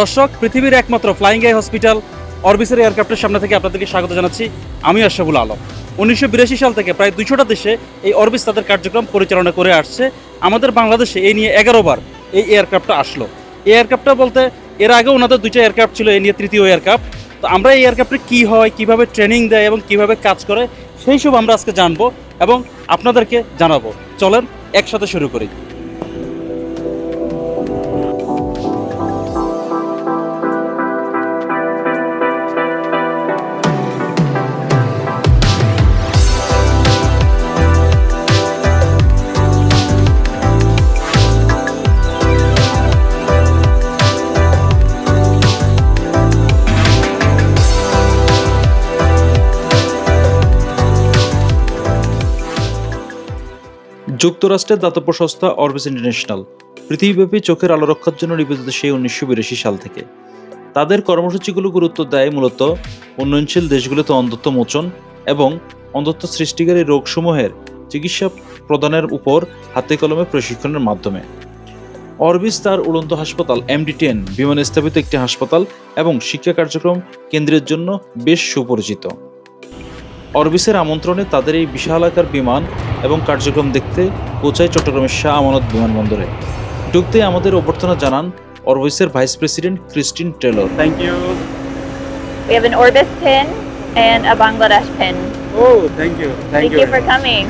দর্শক, পৃথিবীর একমাত্র ফ্লাইং আই হসপিটাল অরবিসের এয়ারক্রাফটের সামনে থেকে আপনাদেরকে স্বাগত জানাচ্ছি। আমি আশরাফুল আলম। উনিশশো বিরাশি সাল থেকে প্রায় দুইশোটা দেশে এই অরবিস তাদের কার্যক্রম পরিচালনা করে আসছে। আমাদের বাংলাদেশে এই নিয়ে এগারো বার এই এয়ারক্রাফটটা আসলো। এই এয়ারক্রাফটটা বলতে এর আগে ওনাদের দুইটা এয়ারক্রাফট ছিল এই নিয়ে তৃতীয় এয়ারক্রাফট তো আমরা এই এয়ারক্রাফটে কী হয়, কীভাবে ট্রেনিং দেয় এবং কীভাবে কাজ করে, সেই সব আমরা আজকে জানব এবং আপনাদেরকে জানাব। চলেন, একসাথে শুরু করি। যুক্তরাষ্ট্রের দাতব্য সংস্থা অরবিস ইন্টারন্যাশনাল পৃথিবীব্যাপী চোখের আলো রক্ষার জন্য নিবেদিত সেই উনিশশো বিরাশি সাল থেকে। তাদের কর্মসূচিগুলো গুরুত্ব দেয় মূলত উন্নয়নশীল দেশগুলোতে অন্ধত্ব মোচন এবং অন্ধত্ব সৃষ্টিকারী রোগসমূহের চিকিৎসা প্রদানের উপর হাতে কলমে প্রশিক্ষণের মাধ্যমে। অরবিস তার উড়ন্ত হাসপাতাল এমডি টেন বিমানে স্থাপিত একটি হাসপাতাল এবং শিক্ষা কার্যক্রম কেন্দ্রের জন্য বেশ সুপরিচিত। অরবিসের আমন্ত্রণে তাদের এই বিশাল আকার বিমান এবং কার্যক্রম দেখতে পৌঁছায় চট্টগ্রামের শাহ আমানত বিমানবন্দরে। ঢুকতে আমাদের অভ্যর্থনা জানান অরবিসের vice president Christine Taylor. Thank you We have an Orbis pin and a Bangladesh pin. Oh thank you Thank you for coming.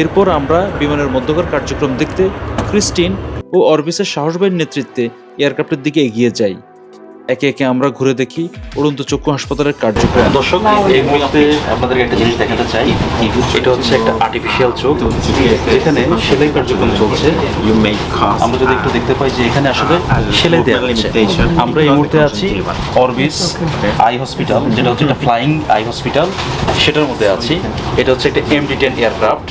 এরপর আমরা বিমানের মধ্যকার কার্যক্রম দেখতে ক্রিস্টিন ও অরবিসের সাহসবাহীর নেতৃত্বে এয়ারক্রাফটের দিকে এগিয়ে যাই। একে একে আমরা ঘুরে দেখি উড়ন্ত চক্ষু হাসপাতালের কার্যক্রম। দর্শক এই মুহূর্তে আপনাদেরকে একটা জিনিস দেখাতে চাই। এটা হচ্ছে একটা আর্টিফিশিয়াল চোখ এখানে সেলাই কার্যক্রম চলছে। আমরা যদি একটু দেখতে পাই যে এখানে আসলে সেলাই দেওয়া হচ্ছে। আমরা এই মুহূর্তে আছি অরবিস আই হসপিটাল যেটা হচ্ছে একটা ফ্লাইং আই হসপিটাল সেটার মধ্যে আছি। এটা হচ্ছে একটা এমডি টেন এয়ারক্রাফট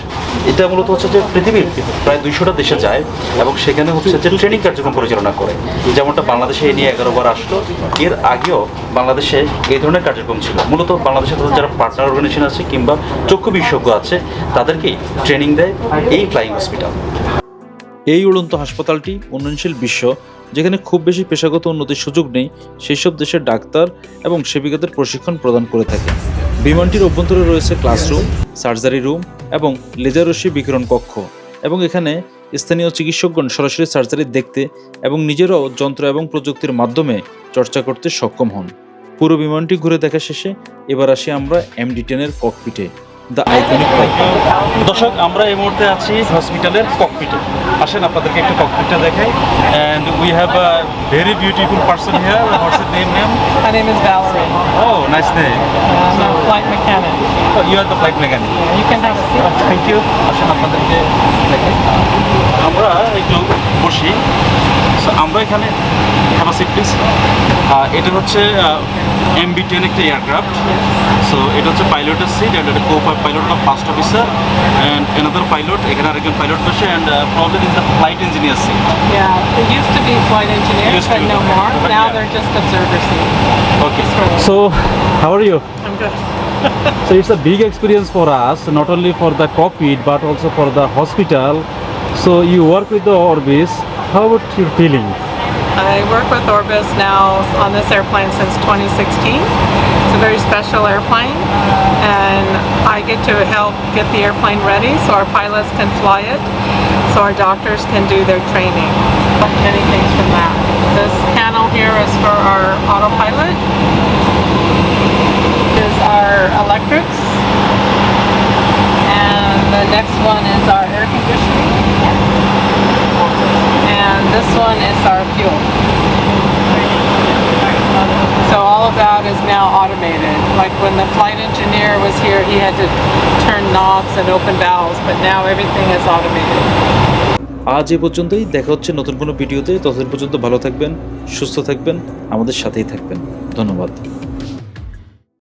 এটা মূলত হচ্ছে যে পৃথিবীর প্রায় দুইশোটা দেশে যায় এবং সেখানে হচ্ছে যে ট্রেনিং কার্যক্রম পরিচালনা করে। যেমনটা বাংলাদেশে এই নিয়ে এগারো বার আসলো এর আগেও বাংলাদেশে এই ধরনের কার্যক্রম ছিল। মূলত বাংলাদেশে তাদের যারা পার্টনার অর্গানাইজেশন আছে কিংবা চক্ষু বিশেষজ্ঞ আছে, তাদেরকেই ট্রেনিং দেয় এই ফ্লাইং হসপিটাল এই উড়ন্ত হাসপাতালটি উন্নয়নশীল বিশ্ব, যেখানে খুব বেশি পেশাগত উন্নতির সুযোগ নেই সেই সব দেশের ডাক্তার এবং সেবিকাদের প্রশিক্ষণ প্রদান করে থাকে। বিমানটির অভ্যন্তরে রয়েছে ক্লাসরুম সার্জারি রুম এবং লেজার রশ্মি বিকিরণ কক্ষ এবং এখানে স্থানীয় চিকিৎসকগণ সরাসরি সার্জারি দেখতে এবং নিজেরাও যন্ত্র এবং প্রযুক্তির মাধ্যমে চর্চা করতে সক্ষম হন। পুরো বিমানটি ঘুরে দেখা শেষে এবার আসি আমরা এমডি টেনের ককপিটে দ্য আইকনিক দর্শক, আমরা এই মুহূর্তে আছি হসপিটালের ককপিটে আসেন আপনাদেরকে একটু ককপিটটা দেখাই। And we have a very beautiful person here what's name name My name is Valerie. Oh nice name I'm a flight mechanic. You are the flight mechanic You can have a seat. আসেন আপনাদেরকে দেখাই। আমরা একটু বসি। So, আমরা এখানে have a seat please এটা হচ্ছে এমবি টেন একটা এয়ারক্রাফট সো এটা হচ্ছে পাইলটের সিট অ্যান্ড এটা co pilot of first officer and another pilot এখানে আরেকজন পাইলট বসে। And problem the flight engineer seat. Yeah, it used to be flight engineers, but no more. But now yeah. they're just observer seat. Okay. So, how are you? I'm good. so it's a big experience for us, not only for the cockpit, but also for the hospital. So you work with the Orbis. How are you feeling? I work with Orbis now on this airplane since 2016. It's a very special airplane, and I get to help get the airplane ready so our pilots can fly it, so our doctors can do their training. Many things from that. This panel here is for our autopilot. Is our electrics, and the next one is our air conditioning, and this one is our fuel. Like when the flight engineer was here, he had to turn knobs and open valves, but now everything is automated. আজ এ পর্যন্তই দেখা হচ্ছে নতুন কোনো ভিডিওতে ততদিন পর্যন্ত ভালো থাকবেন সুস্থ থাকবেন আমাদের সাথেই থাকবেন ধন্যবাদ